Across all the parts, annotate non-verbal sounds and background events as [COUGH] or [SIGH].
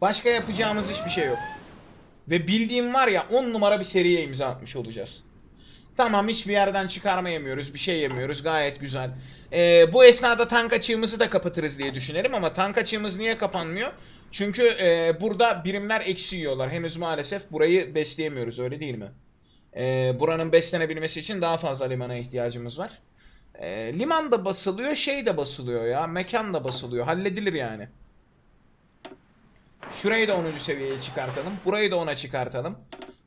Başka yapacağımız hiçbir şey yok. Ve bildiğim var ya 10 numara bir seriye imza atmış olacağız. Tamam hiçbir yerden çıkarma yemiyoruz, bir şey yemiyoruz gayet güzel. Ee, bu esnada tank açığımızı da kapatırız diye düşünelim ama tank açığımız niye kapanmıyor? Çünkü e, burada birimler eksi yiyorlar. Henüz maalesef burayı besleyemiyoruz öyle değil mi? Ee, buranın beslenebilmesi için daha fazla limana ihtiyacımız var. Ee, liman da basılıyor, şey de basılıyor ya. Mekan da basılıyor. Halledilir yani. Şurayı da 10. seviyeye çıkartalım. Burayı da 10'a çıkartalım.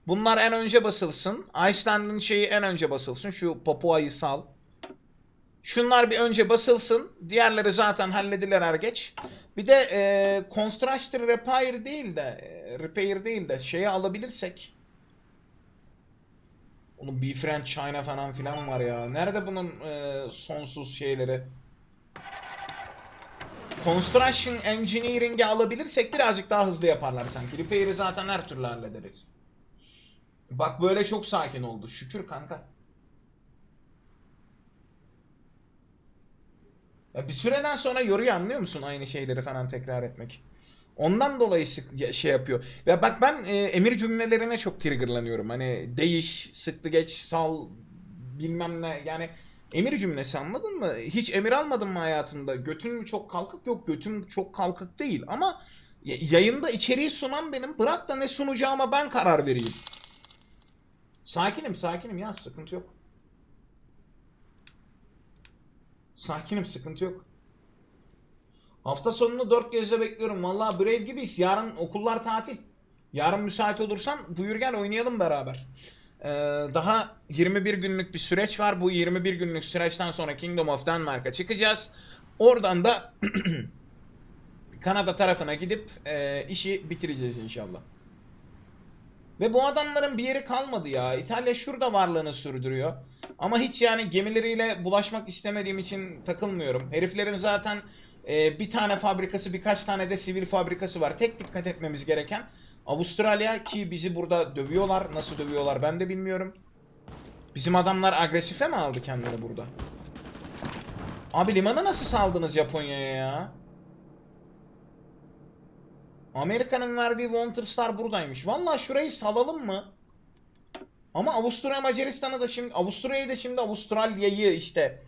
Bunlar en önce basılsın. Iceland'ın şeyi en önce basılsın. Şu Papua'yı sal. Şunlar bir önce basılsın. Diğerleri zaten halledilir er geç. Bir de e, Constructor Repair değil de e, Repair değil de şeyi alabilirsek. Onun Befriend China falan filan var ya. Nerede bunun e, sonsuz şeyleri? Construction Engineering'i alabilirsek birazcık daha hızlı yaparlar sanki. Repair'i zaten her türlü hallederiz. Bak böyle çok sakin oldu. Şükür kanka. Ya bir süreden sonra yoruyor anlıyor musun aynı şeyleri falan tekrar etmek. Ondan dolayı sık şey yapıyor. Ya bak ben e, emir cümlelerine çok triggerlanıyorum. Hani değiş, sıktı geç, sal bilmem ne. Yani emir cümlesi anladın mı? Hiç emir almadın mı hayatında? Götün çok kalkık? Yok götüm çok kalkık değil. Ama ya- yayında içeriği sunan benim. Bırak da ne sunacağıma ben karar vereyim. Sakinim sakinim ya sıkıntı yok. Sakinim sıkıntı yok. Hafta sonunu dört gözle bekliyorum. Vallahi Brave gibiyiz. Yarın okullar tatil. Yarın müsait olursan buyur gel oynayalım beraber. Ee, daha 21 günlük bir süreç var. Bu 21 günlük süreçten sonra Kingdom of Denmark'a çıkacağız. Oradan da [CLEARS THROAT] Kanada tarafına gidip e, işi bitireceğiz inşallah. Ve bu adamların bir yeri kalmadı ya. İtalya şurada varlığını sürdürüyor. Ama hiç yani gemileriyle bulaşmak istemediğim için takılmıyorum. Heriflerin zaten e, bir tane fabrikası birkaç tane de sivil fabrikası var. Tek dikkat etmemiz gereken Avustralya ki bizi burada dövüyorlar. Nasıl dövüyorlar ben de bilmiyorum. Bizim adamlar agresife mi aldı kendini burada? Abi limanı nasıl saldınız Japonya'ya ya? Amerika'nın verdiği Wanted Star buradaymış. Vallahi şurayı salalım mı? Ama Avusturya Macaristan'ı da şimdi Avusturya'yı da şimdi Avustralya'yı işte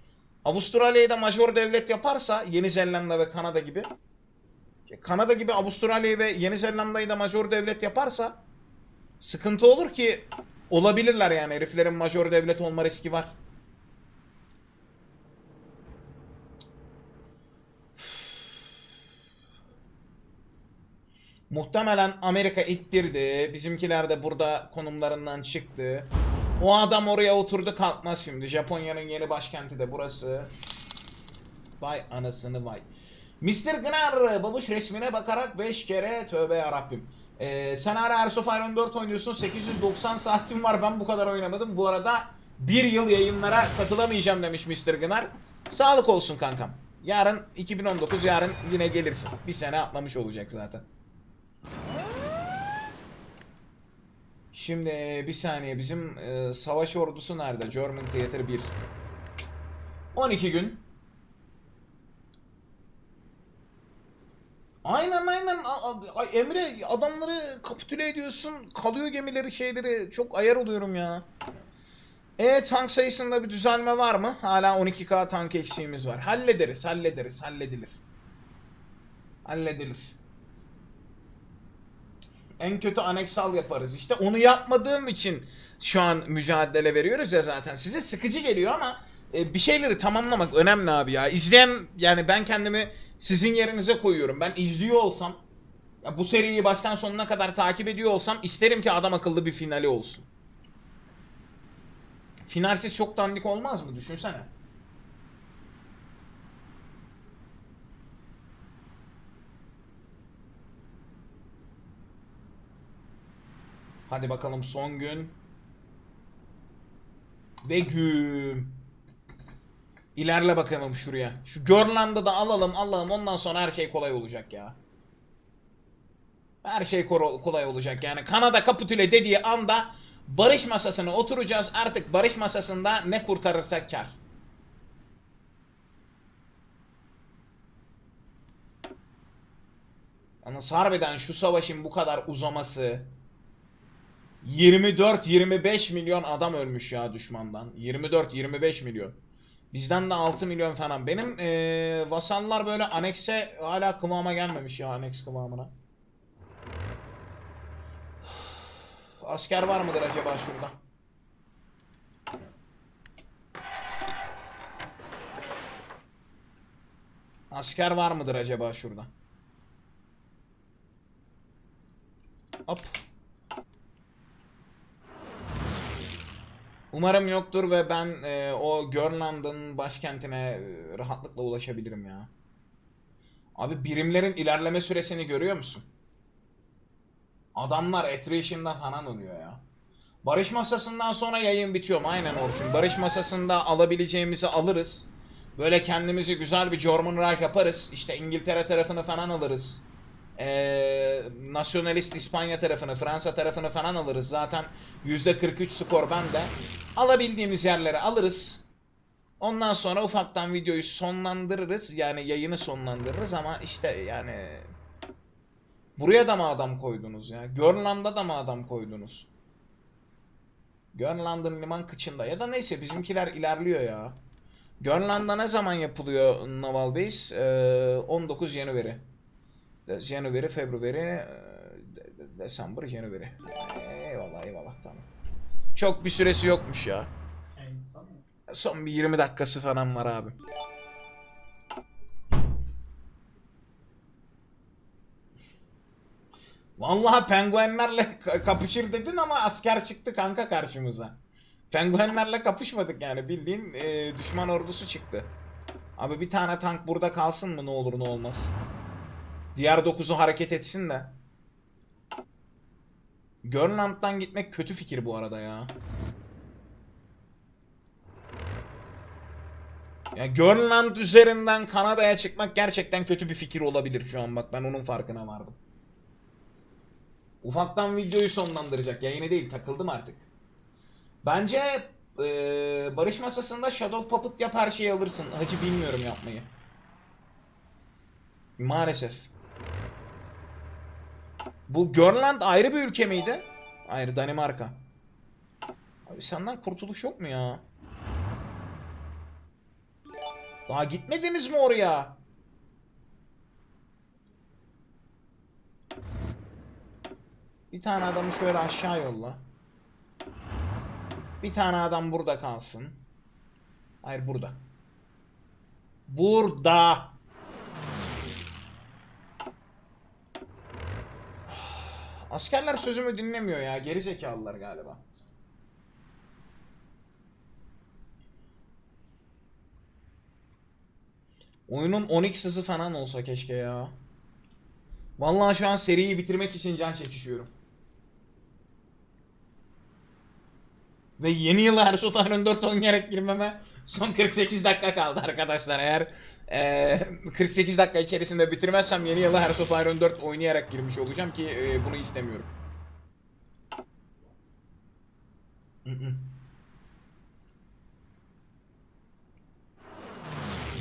Avustralya'yı da major devlet yaparsa Yeni Zelanda ve Kanada gibi Kanada gibi Avustralya'yı ve Yeni Zelanda'yı da major devlet yaparsa sıkıntı olur ki olabilirler yani heriflerin major devlet olma riski var. Muhtemelen Amerika ittirdi. Bizimkiler de burada konumlarından çıktı. O adam oraya oturdu kalkmaz şimdi. Japonya'nın yeni başkenti de burası. Vay anasını vay. Mr. Gnar babuş resmine bakarak 5 kere tövbe yarabbim. Ee, sen hala of Iron 4 oynuyorsun. 890 saatim var. Ben bu kadar oynamadım. Bu arada bir yıl yayınlara katılamayacağım demiş Mr. Gnar. Sağlık olsun kankam. Yarın 2019 yarın yine gelirsin. Bir sene atlamış olacak zaten. Şimdi bir saniye bizim e, savaş ordusu nerede? German Theater 1. 12 gün. Aynen aynen Emre adamları kapitüle ediyorsun kalıyor gemileri şeyleri çok ayar oluyorum ya. E tank sayısında bir düzelme var mı? Hala 12k tank eksiğimiz var. Hallederiz hallederiz halledilir. Halledilir. En kötü aneksal yaparız. İşte onu yapmadığım için şu an mücadele veriyoruz ya zaten. Size sıkıcı geliyor ama e, bir şeyleri tamamlamak önemli abi ya. İzleyen yani ben kendimi sizin yerinize koyuyorum. Ben izliyor olsam ya bu seriyi baştan sonuna kadar takip ediyor olsam isterim ki adam akıllı bir finali olsun. Finalsiz çok dandik olmaz mı? Düşünsene. Hadi bakalım son gün. Ve güm. İlerle bakalım şuraya. Şu Görland'ı da alalım alalım ondan sonra her şey kolay olacak ya. Her şey kolay olacak yani. Kanada kapitüle dediği anda barış masasına oturacağız. Artık barış masasında ne kurtarırsak kar. Yalnız harbiden şu savaşın bu kadar uzaması 24-25 milyon adam ölmüş ya düşmandan. 24-25 milyon. Bizden de 6 milyon falan. Benim eee vasallar böyle anekse hala kıvama gelmemiş ya aneks kıvamına. Asker var mıdır acaba şurada? Asker var mıdır acaba şurada? Hop. Umarım yoktur ve ben e, o Görland'ın başkentine e, rahatlıkla ulaşabilirim ya. Abi birimlerin ilerleme süresini görüyor musun? Adamlar attrition'da falan oluyor ya. Barış masasından sonra yayın bitiyor? Aynen Orçun. Barış masasında alabileceğimizi alırız. Böyle kendimizi güzel bir German yaparız. İşte İngiltere tarafını falan alırız. Ee, nasyonalist İspanya tarafını, Fransa tarafını falan alırız. Zaten %43 skor bende. Alabildiğimiz yerleri alırız. Ondan sonra ufaktan videoyu sonlandırırız. Yani yayını sonlandırırız ama işte yani... Buraya da mı adam koydunuz ya? Görland'a da mı adam koydunuz? Görland'ın liman kıçında. Ya da neyse bizimkiler ilerliyor ya. Görland'da ne zaman yapılıyor Naval Base? Ee, 19 January. De- January, February, e, de- de- December, January. Eyvallah eyvallah tamam. Çok bir süresi yokmuş ya. En son bir 20 dakikası falan var abi. Vallahi penguenlerle ka- kapışır dedin ama asker çıktı kanka karşımıza. Penguenlerle kapışmadık yani bildiğin e, düşman ordusu çıktı. Abi bir tane tank burada kalsın mı ne olur ne olmaz. Diğer 9'u hareket etsin de. Görland'dan gitmek kötü fikir bu arada ya. Ya Grönland üzerinden Kanada'ya çıkmak gerçekten kötü bir fikir olabilir şu an bak ben onun farkına vardım. Ufaktan videoyu sonlandıracak yayını değil takıldım artık. Bence eee, barış masasında Shadow Puppet yap her şeyi alırsın. Hacı bilmiyorum yapmayı. Maalesef. Bu Grönland ayrı bir ülke miydi? Ayrı Danimarka. Abi senden kurtuluş yok mu ya? Daha gitmediniz mi oraya? Bir tane adamı şöyle aşağı yolla. Bir tane adam burada kalsın. Hayır burada. Burada. Askerler sözümü dinlemiyor ya. Geri zekalılar galiba. Oyunun 10x hızı falan olsa keşke ya. Vallahi şu an seriyi bitirmek için can çekişiyorum. Ve yeni yıla Hearts of Iron 4 oynayarak girmeme son 48 dakika kaldı arkadaşlar. Eğer eee, [LAUGHS] 48 dakika içerisinde bitirmezsem yeni yıla Hearts of Iron 4 oynayarak girmiş olacağım ki eee, bunu istemiyorum.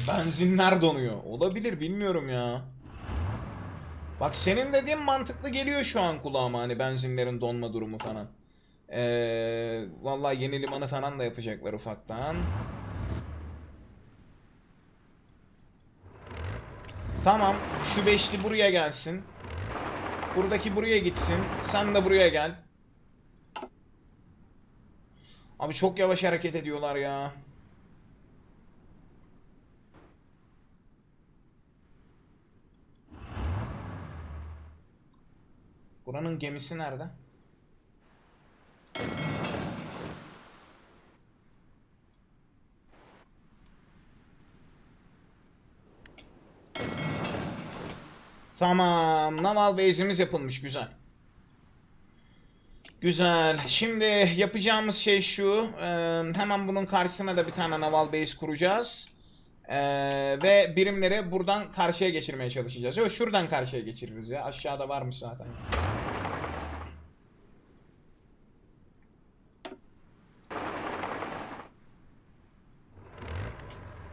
Benzinler donuyor. Olabilir bilmiyorum ya. Bak senin dediğin mantıklı geliyor şu an kulağıma hani benzinlerin donma durumu falan. Ee, vallahi yeni limanı falan da yapacaklar ufaktan. Tamam şu beşli buraya gelsin. Buradaki buraya gitsin. Sen de buraya gel. Abi çok yavaş hareket ediyorlar ya. Buranın gemisi nerede? Tamam. Naval base'imiz yapılmış. Güzel. Güzel. Şimdi yapacağımız şey şu. eee, hemen bunun karşısına da bir tane naval base kuracağız. Eee, ve birimleri buradan karşıya geçirmeye çalışacağız. Yok şuradan karşıya geçiririz ya. Aşağıda varmış zaten.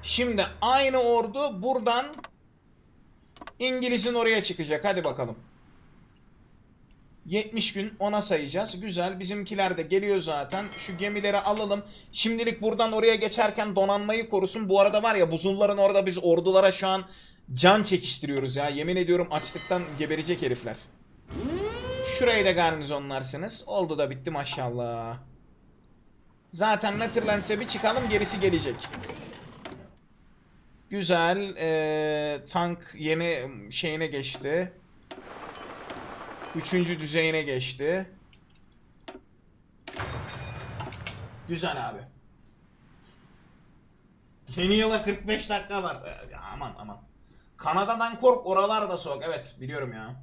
Şimdi aynı ordu buradan İngiliz'in oraya çıkacak. Hadi bakalım. 70 gün ona sayacağız. Güzel. Bizimkiler de geliyor zaten. Şu gemileri alalım. Şimdilik buradan oraya geçerken donanmayı korusun. Bu arada var ya buzulların orada biz ordulara şu an can çekiştiriyoruz ya. Yemin ediyorum açlıktan geberecek herifler. Şurayı da garnizonlarsınız. Oldu da bitti maşallah. Zaten Netherlands'e bir çıkalım gerisi gelecek. Güzel. Ee, tank yeni şeyine geçti. Üçüncü düzeyine geçti. Güzel abi. Yeni yıla 45 dakika var. Ee, ya aman aman. Kanada'dan kork oralar da soğuk. Evet biliyorum ya.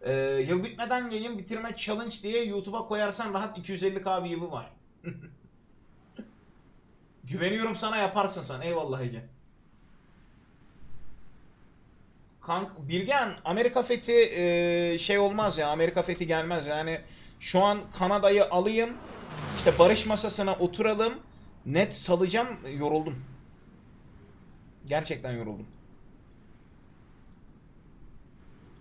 Ee, yıl bitmeden yayın bitirme challenge diye YouTube'a koyarsan rahat 250k view'u var. [LAUGHS] Güveniyorum sana yaparsın sen. Eyvallah Ege. Kank Bilgen Amerika fethi e, şey olmaz ya Amerika fethi gelmez yani şu an Kanada'yı alayım işte barış masasına oturalım net salacağım yoruldum. Gerçekten yoruldum.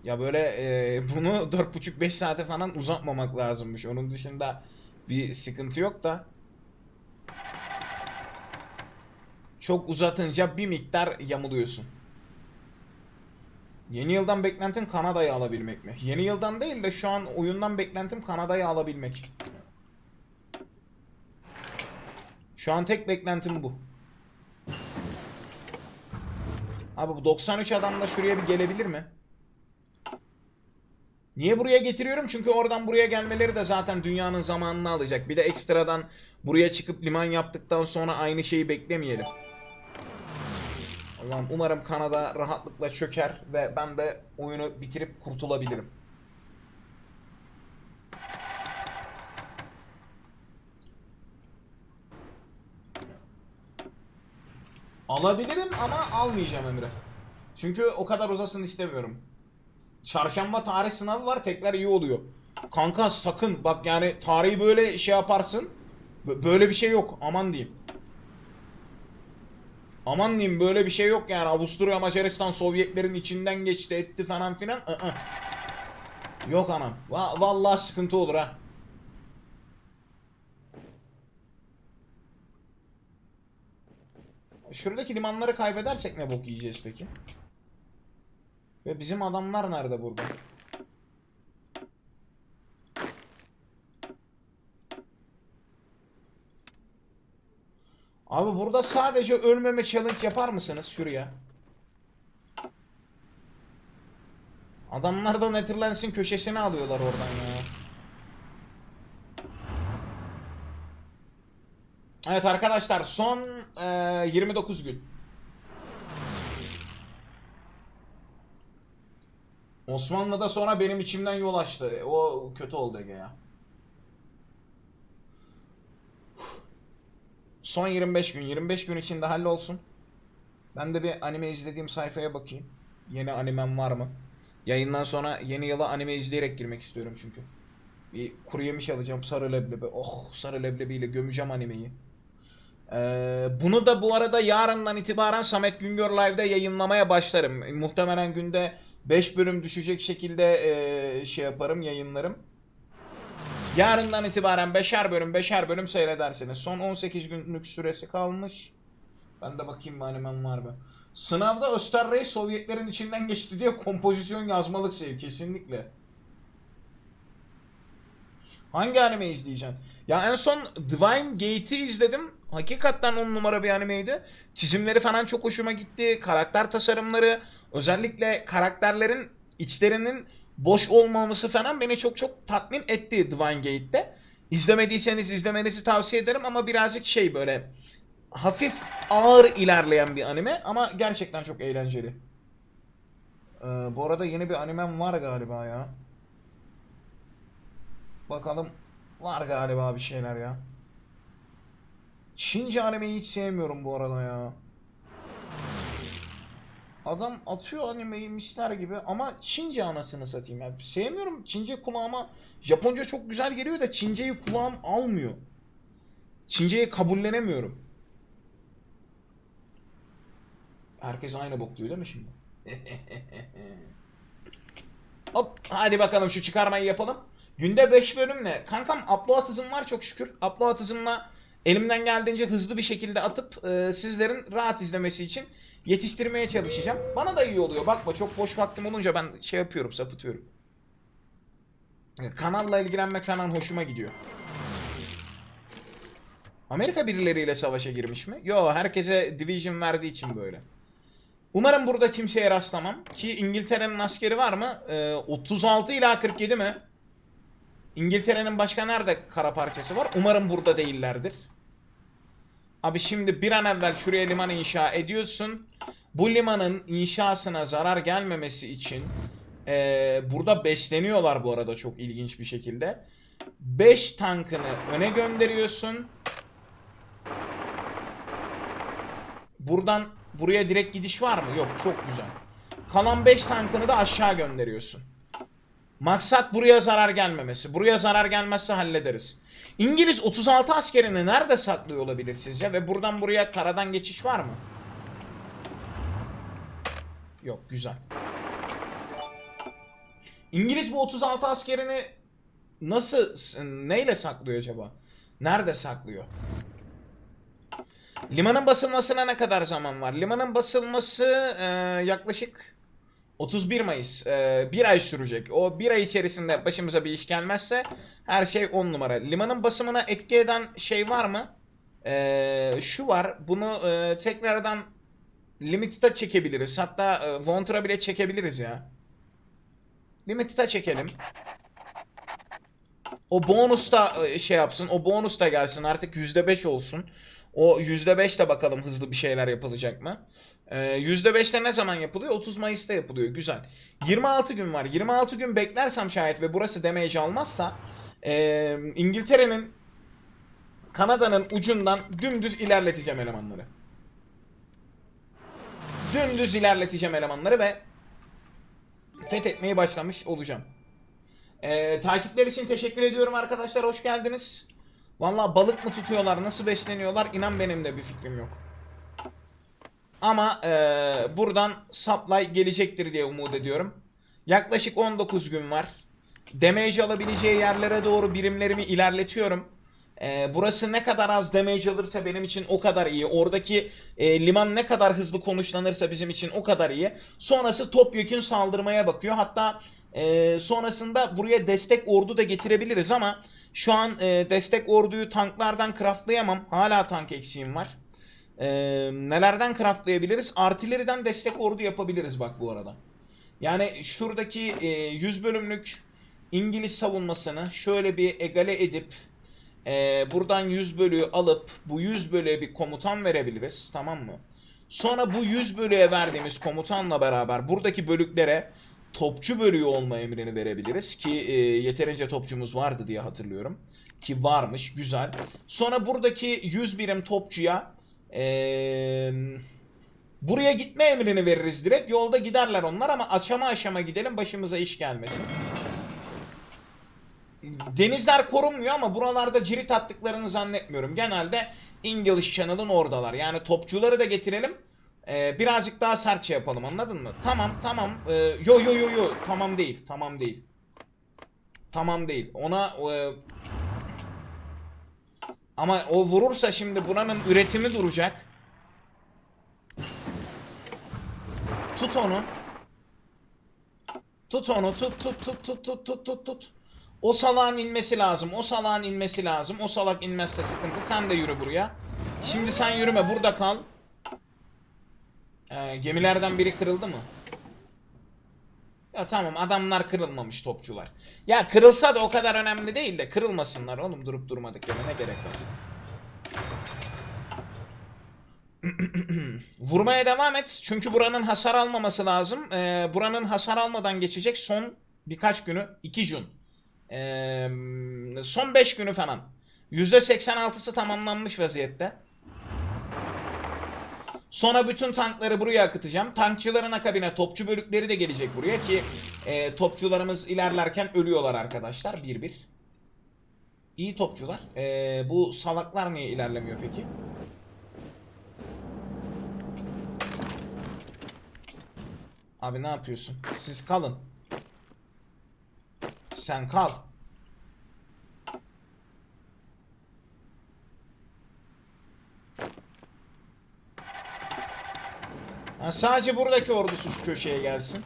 Ya böyle e, [LAUGHS] bunu 4,5-5 saate falan uzatmamak lazımmış. Onun dışında bir sıkıntı yok da. Çok uzatınca bir miktar yamuluyorsun. Yeni yıldan beklentin Kanada'yı alabilmek mi? Yeni yıldan değil de şu an oyundan beklentim Kanada'yı alabilmek. Şu an tek beklentim bu. Abi bu 93 adam da şuraya bir gelebilir mi? Niye buraya getiriyorum? Çünkü oradan buraya gelmeleri de zaten dünyanın zamanını alacak. Bir de ekstradan buraya çıkıp liman yaptıktan sonra aynı şeyi beklemeyelim. Allah'ım umarım Kanada rahatlıkla çöker ve ben de oyunu bitirip kurtulabilirim. Alabilirim ama almayacağım Emre. Çünkü o kadar uzasın istemiyorum. Çarşamba tarih sınavı var tekrar iyi oluyor. Kanka sakın bak yani tarihi böyle şey yaparsın. Bö- Böyle bir şey yok aman diyeyim. Aman diyeyim böyle bir şey yok yani Avusturya Macaristan Sovyetlerin içinden geçti etti falan filan. Aa. Yok anam. Va- vallahi sıkıntı olur ha. Şuradaki limanları kaybedersek ne bok yiyeceğiz peki? Ve bizim adamlar nerede burada? Abi burada sadece ölmeme challenge yapar mısınız şuraya? Adamlar da Netherlands'in köşesine alıyorlar oradan ya. Evet arkadaşlar son eee, 29 gün. Osmanlı'da sonra benim içimden yol açtı. O kötü oldu Ege ya. Son 25 gün. 25 gün içinde hallolsun. Ben de bir anime izlediğim sayfaya bakayım. Yeni animem var mı? Yayından sonra yeni yıla anime izleyerek girmek istiyorum çünkü. Bir kuru yemiş alacağım sarı leblebi. Oh sarı leblebiyle gömeceğim animeyi. Ee, bunu da bu arada yarından itibaren Samet Güngör Live'da yayınlamaya başlarım. Muhtemelen günde 5 bölüm düşecek şekilde ee, şey yaparım, yayınlarım. Yarından itibaren 5'er bölüm 5'er bölüm seyredersiniz. Son 18 günlük süresi kalmış. Ben de bakayım bir animem var mı? Sınavda Österreich Sovyetlerin içinden geçti diye kompozisyon yazmalık sev kesinlikle. Hangi anime izleyeceksin? Ya en son Divine Gate'i izledim. Hakikaten on numara bir animeydi. Çizimleri falan çok hoşuma gitti. Karakter tasarımları, özellikle karakterlerin içlerinin boş olmaması falan beni çok çok tatmin etti Divine Gate'de. İzlemediyseniz izlemenizi tavsiye ederim ama birazcık şey böyle hafif ağır ilerleyen bir anime ama gerçekten çok eğlenceli. Ee, bu arada yeni bir animem var galiba ya. Bakalım var galiba bir şeyler ya. Çince animeyi hiç sevmiyorum bu arada ya. Adam atıyor animeyi misler gibi ama Çince anasını satayım ya. Sevmiyorum Çince kulağıma. Japonca çok güzel geliyor da Çinceyi kulağım almıyor. Çinceyi kabullenemiyorum. Herkes aynı bok diyor değil mi şimdi? [LAUGHS] Hop hadi bakalım şu çıkarmayı yapalım. Günde 5 bölüm ne? Kankam upload hızım var çok şükür. Upload hızımla elimden geldiğince hızlı bir şekilde atıp e, sizlerin rahat izlemesi için yetiştirmeye çalışacağım. Bana da iyi oluyor. Bakma çok boş vaktim olunca ben şey yapıyorum, sapıtıyorum. Kanalla ilgilenmek falan hoşuma gidiyor. Amerika birileriyle savaşa girmiş mi? Yo, herkese division verdiği için böyle. Umarım burada kimseye rastlamam. Ki İngiltere'nin askeri var mı? Ee, 36 ila 47 mi? İngiltere'nin başka nerede kara parçası var? Umarım burada değillerdir. Abi şimdi bir an evvel şuraya liman inşa ediyorsun. Bu limanın inşasına zarar gelmemesi için eee, burada besleniyorlar bu arada çok ilginç bir şekilde. 5 tankını öne gönderiyorsun. Buradan buraya direkt gidiş var mı? Yok çok güzel. Kalan 5 tankını da aşağı gönderiyorsun. Maksat buraya zarar gelmemesi. Buraya zarar gelmezse hallederiz. İngiliz 36 askerini nerede saklıyor olabilir sizce? Ve buradan buraya karadan geçiş var mı? Yok güzel. İngiliz bu 36 askerini nasıl neyle saklıyor acaba? Nerede saklıyor? Limanın basılmasına ne kadar zaman var? Limanın basılması e, yaklaşık 31 Mayıs. E, bir ay sürecek. O bir ay içerisinde başımıza bir iş gelmezse her şey 10 numara. Limanın basımına etki eden şey var mı? E, şu var. Bunu e, tekrardan Limited'a çekebiliriz. Hatta e, Vontra bile çekebiliriz ya. Limited'a çekelim. O bonus da e, şey yapsın. O bonus da gelsin. Artık %5 olsun. O %5 de bakalım hızlı bir şeyler yapılacak mı? Ee, %5'te ne zaman yapılıyor? 30 Mayıs'ta yapılıyor. Güzel. 26 gün var. 26 gün beklersem şayet ve burası damage almazsa ee, İngiltere'nin Kanada'nın ucundan dümdüz ilerleteceğim elemanları. Dümdüz ilerleteceğim elemanları ve fethetmeye başlamış olacağım. Ee, takipler için teşekkür ediyorum arkadaşlar. Hoş geldiniz. Vallahi balık mı tutuyorlar, nasıl besleniyorlar inan benim de bir fikrim yok. Ama eee, buradan supply gelecektir diye umut ediyorum. Yaklaşık 19 gün var. Damage alabileceği yerlere doğru birimlerimi ilerletiyorum. Eee, burası ne kadar az damage alırsa benim için o kadar iyi. Oradaki e, liman ne kadar hızlı konuşlanırsa bizim için o kadar iyi. Sonrası topyekün saldırmaya bakıyor. Hatta e, sonrasında buraya destek ordu da getirebiliriz ama şu an e, destek orduyu tanklardan craftlayamam. Hala tank eksiğim var. E, nelerden craftlayabiliriz? Artilleriden destek ordu yapabiliriz bak bu arada. Yani şuradaki e, 100 bölümlük İngiliz savunmasını şöyle bir egale edip e, buradan 100 bölüğü alıp bu 100 bölüğe bir komutan verebiliriz. Tamam mı? Sonra bu 100 bölüğe verdiğimiz komutanla beraber buradaki bölüklere topçu bölüğü olma emrini verebiliriz ki e, yeterince topçumuz vardı diye hatırlıyorum. Ki varmış güzel. Sonra buradaki 100 birim topçuya e, buraya gitme emrini veririz direkt. Yolda giderler onlar ama aşama aşama gidelim başımıza iş gelmesin. Denizler korunmuyor ama buralarda cirit attıklarını zannetmiyorum. Genelde English Channel'ın oradalar. Yani topçuları da getirelim. Ee, birazcık daha sertçe yapalım anladın mı? Tamam tamam. Ee, yo yo yo yo. Tamam değil. Tamam değil. Tamam değil. Ona e, ama o vurursa şimdi buranın üretimi duracak. Tut onu. Tut onu. Tut tut tut tut tut tut tut. O salağın inmesi lazım. O salağın inmesi lazım. O salak inmezse sıkıntı. Sen de yürü buraya. Şimdi sen yürüme. Burada kal. Ee, gemilerden biri kırıldı mı? Ya tamam adamlar kırılmamış topçular. Ya kırılsa da o kadar önemli değil de kırılmasınlar oğlum durup durmadık yere ne gerek var? [CLEARS THROAT] Vurmaya devam et çünkü buranın hasar almaması lazım. Ee, buranın hasar almadan geçecek son birkaç günü 2 Jun. Son 5 günü falan. %86'sı tamamlanmış vaziyette. Sonra bütün tankları buraya akıtacağım. Tankçıların akabine topçu bölükleri de gelecek buraya ki e, topçularımız ilerlerken ölüyorlar arkadaşlar bir bir. İyi topçular. E, bu salaklar niye ilerlemiyor peki? Abi ne yapıyorsun? Siz kalın. Sen kal. Ha, sadece buradaki ordusu şu köşeye gelsin.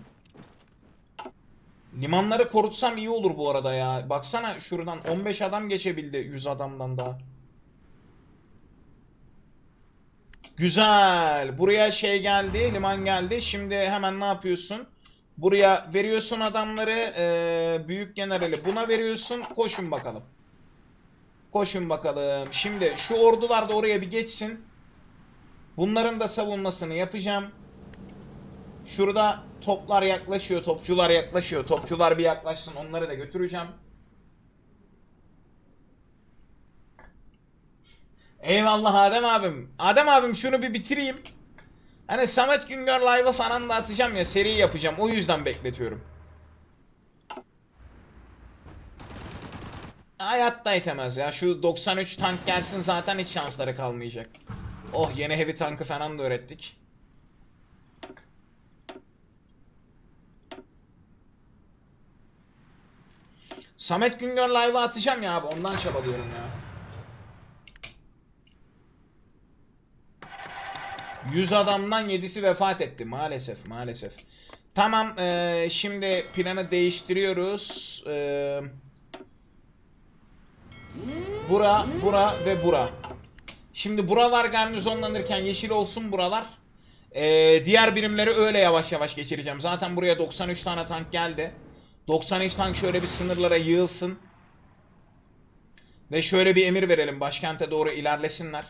Limanları korutsam iyi olur bu arada ya. Baksana şuradan 15 adam geçebildi 100 adamdan daha. Güzel. Buraya şey geldi, liman geldi. Şimdi hemen ne yapıyorsun? Buraya veriyorsun adamları, eee, büyük generali buna veriyorsun. Koşun bakalım. Koşun bakalım. Şimdi şu ordular da oraya bir geçsin. Bunların da savunmasını yapacağım. Şurada toplar yaklaşıyor, topçular yaklaşıyor. Topçular bir yaklaşsın, onları da götüreceğim. Eyvallah Adem abim. Adem abim şunu bir bitireyim. Hani Samet Güngör live'ı falan da atacağım ya, seri yapacağım. O yüzden bekletiyorum. Hayatta itemez ya. Şu 93 tank gelsin zaten hiç şansları kalmayacak. Oh yeni heavy tankı falan da öğrettik. Samet Güngör live'ı atacağım ya abi ondan çabalıyorum ya. 100 adamdan 7'si vefat etti maalesef maalesef. Tamam eee, şimdi planı değiştiriyoruz. Eee bura, bura ve bura. Şimdi buralar garnizonlanırken yeşil olsun buralar. Ee, diğer birimleri öyle yavaş yavaş geçireceğim. Zaten buraya 93 tane tank geldi. 93 tank şöyle bir sınırlara yığılsın. Ve şöyle bir emir verelim. Başkente doğru ilerlesinler.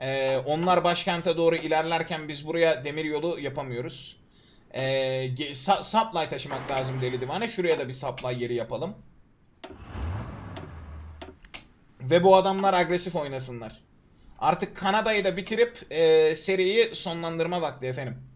Ee, onlar başkente doğru ilerlerken biz buraya demir yolu yapamıyoruz. Ee, supply taşımak lazım deli divane. Şuraya da bir supply yeri yapalım. Ve bu adamlar agresif oynasınlar. Artık Kanada'yı da bitirip e, seriyi sonlandırma vakti efendim.